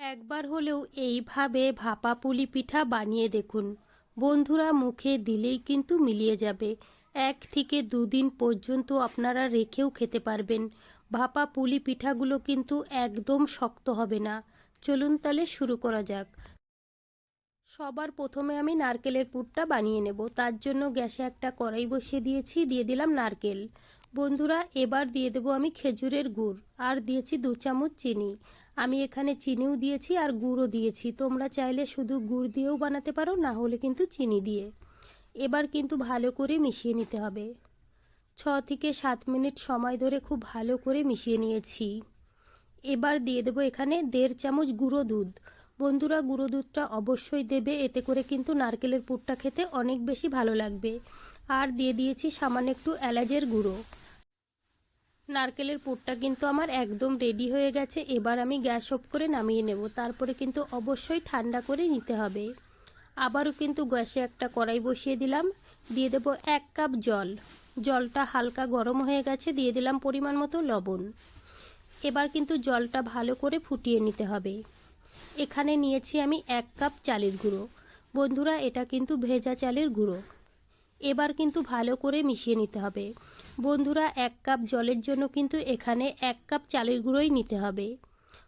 একবার হলেও এইভাবে ভাপা পুলি পিঠা বানিয়ে দেখুন। বন্ধুরা, মুখে দিলেই কিন্তু মিলিয়ে যাবে। এক থেকে দুদিন পর্যন্ত আপনারা রেখেও খেতে পারবেন। ভাপা পুলি পিঠাগুলো কিন্তু একদম শক্ত হবে না। চলুন তাহলে শুরু করা যাক। সবার প্রথমে আমি নারকেলের পুরটা বানিয়ে নেব। তার জন্য গ্যাসে একটা কড়াই বসিয়ে দিয়েছি, দিয়ে দিলাম নারকেল। বন্ধুরা, এবার দিয়ে দেবো আমি খেজুরের গুড়। আর দিয়েছি দু চামচ চিনি। আমি এখানে চিনিও দিয়েছি আর গুড়ও দিয়েছি। তোমরা চাইলে শুধু গুড় দিয়েও বানাতে পারো, না হলে কিন্তু চিনি দিয়ে। এবার কিন্তু ভালো করে মিশিয়ে নিতে হবে। ছ থেকে সাত মিনিট সময় ধরে খুব ভালো করে মিশিয়ে নিয়েছি। এবার দিয়ে দেবো এখানে দেড় চামচ গুঁড়ো দুধ। বন্ধুরা, গুঁড়ো দুধটা অবশ্যই দেবে, এতে করে কিন্তু নারকেলের পুরটা খেতে অনেক বেশি ভালো লাগবে। আর দিয়ে দিয়েছি সামান্য একটু এলাচের গুঁড়ো। নারকেলের পুরটা কিন্তু আমার একদম রেডি হয়ে গেছে। এবার আমি গ্যাস অফ করে নামিয়ে নেব। তারপরে কিন্তু অবশ্যই ঠান্ডা করে নিতে হবে। আবারও কিন্তু গ্যাসে একটা কড়াই বসিয়ে দিলাম। দিয়ে দেব এক কাপ জল। জলটা হালকা গরম হয়ে গেছে। দিয়ে দিলাম পরিমাণ মতো লবণ। এবার কিন্তু জলটা ভালো করে ফুটিয়ে নিতে হবে। এখানে নিয়েছি আমি এক কাপ চালের গুঁড়ো। বন্ধুরা, এটা কিন্তু ভেজা চালের গুঁড়ো। এবার কিন্তু ভালো করে মিশিয়ে নিতে হবে। বন্ধুরা, এক কাপ জলের জন্য কিন্তু এখানে এক কাপ চালের গুঁড়োই নিতে হবে।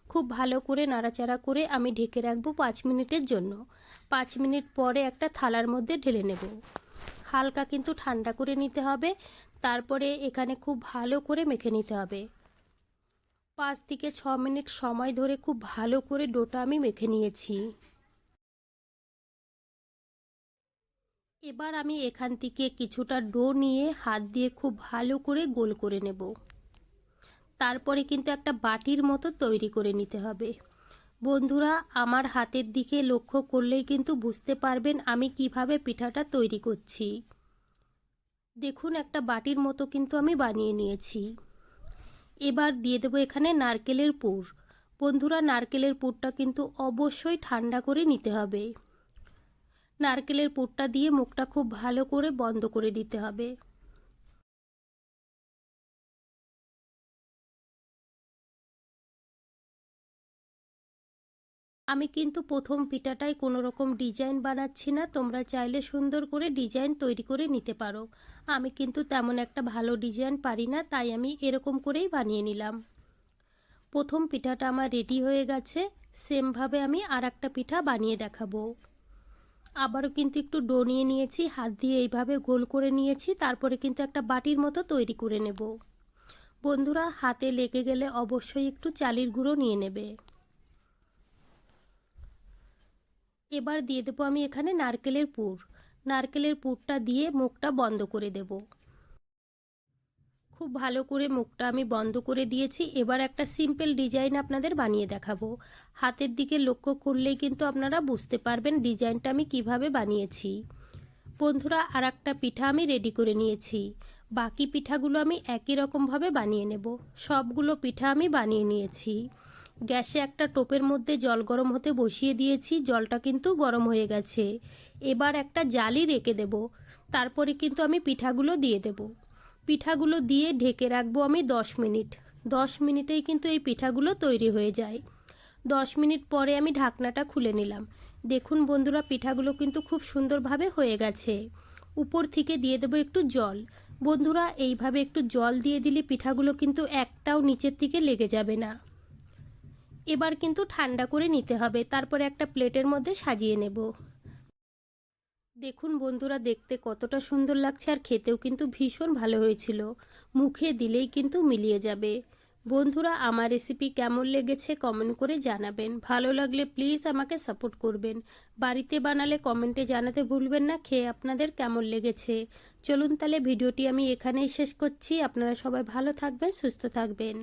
খুব ভালো করে নাড়াচাড়া করে আমি ঢেকে রাখব পাঁচ মিনিটের জন্য। পাঁচ মিনিট পরে একটা থালার মধ্যে ঢেলে নেব। হালকা কিন্তু ঠান্ডা করে নিতে হবে। তারপরে এখানে খুব ভালো করে মেখে নিতে হবে। পাঁচ থেকে ছ মিনিট সময় ধরে খুব ভালো করে ডোটা আমি মেখে নিয়েছি। এবার আমি এখান থেকে কিছুটা ডো নিয়ে হাত দিয়ে খুব ভালো করে গোল করে নেব। তারপরে কিন্তু একটা বাটির মতো তৈরি করে নিতে হবে। বন্ধুরা, আমার হাতের দিকে লক্ষ্য করলেই কিন্তু বুঝতে পারবেন আমি কীভাবে পিঠাটা তৈরি করছি। দেখুন, একটা বাটির মতো কিন্তু আমি বানিয়ে নিয়েছি। এবার দিয়ে দেবো এখানে নারকেলের পুর। বন্ধুরা, নারকেলের পুরটা কিন্তু অবশ্যই ঠান্ডা করে নিতে হবে। নারকেলের পুরটা দিয়ে মুখটা খুব ভালো করে বন্ধ করে দিতে হবে। আমি কিন্তু প্রথম পিঠাটায় কোনো রকম ডিজাইন বানাচ্ছি না, তোমরা চাইলে সুন্দর করে ডিজাইন তৈরি করে নিতে পারো। আমি কিন্তু তেমন একটা ভালো ডিজাইন পারি না, তাই আমি এরকম করেই বানিয়ে নিলাম। প্রথম পিঠাটা আমার রেডি হয়ে গেছে, সেমভাবে আমি আর একটা পিঠা বানিয়ে দেখাবো। আবারও কিন্তু একটু ডো নিয়ে নিয়েছি, হাত দিয়ে এইভাবে গোল করে নিয়েছি, তারপরে কিন্তু একটা বাটির মতো তৈরি করে নেব। বন্ধুরা, হাতে লেগে গেলে অবশ্যই একটু চালির গুঁড়ো নিয়ে নেবে। এবার দিয়ে দেবো আমি এখানে নারকেলের পুর। নারকেলের পুরটা দিয়ে মুখটা বন্ধ করে দেব। খুব ভালো করে মুখটা আমি বন্ধ করে দিয়েছি। এবার একটা সিম্পল ডিজাইন আপনাদের বানিয়ে দেখাবো। হাতের দিকে লক্ষ্য করলেই কিন্তু আপনারা বুঝতে পারবেন ডিজাইনটা আমি কীভাবে বানিয়েছি। বন্ধুরা আর একটা পিঠা আমি রেডি করে নিয়েছি। বাকি পিঠাগুলো আমি একই রকমভাবে বানিয়ে নেব। সবগুলো পিঠা আমি বানিয়ে নিয়েছি। গ্যাসে একটা টোপের মধ্যে জল গরম হতে বসিয়ে দিয়েছি। জলটা কিন্তু গরম হয়ে গেছে। এবার একটা জালি রেখে দেব। তারপরে কিন্তু আমি পিঠাগুলো দিয়ে দেব। পিঠাগুলো দিয়ে ঢেকে রাখব আমি দশ মিনিট। দশ মিনিটেই কিন্তু এই পিঠাগুলো তৈরি হয়ে যায়। দশ মিনিট পরে আমি ঢাকনাটা খুলে নিলাম। দেখুন বন্ধুরা, পিঠাগুলো কিন্তু খুব সুন্দরভাবে হয়ে গেছে। উপর থেকে দিয়ে দেবো একটু জল। বন্ধুরা, এইভাবে একটু জল দিয়ে দিলে পিঠাগুলো কিন্তু একটাও নিচের থেকে লেগে যাবে না। এবার কিন্তু ঠান্ডা করে নিতে হবে। তারপরে একটা প্লেটের মধ্যে সাজিয়ে নেব। দেখুন বন্ধুরা, দেখতে কতটা সুন্দর লাগছে আর খেতেও কিন্তু ভীষণ ভালো হয়েছিল। মুখে দিলেই কিন্তু মিলিয়ে যাবে। বন্ধুরা, আমার রেসিপি কেমন লেগেছে কমেন্ট করে জানাবেন। ভালো লাগলে প্লিজ আমাকে সাপোর্ট করবেন। বাড়িতে বানালে কমেন্টে জানাতে ভুলবেন না। খেয়ে আপনাদের কেমন লেগেছে? চলুন তাহলে ভিডিওটি আমি এখানেই শেষ করছি। আপনারা সবাই ভালো থাকবেন, সুস্থ থাকবেন।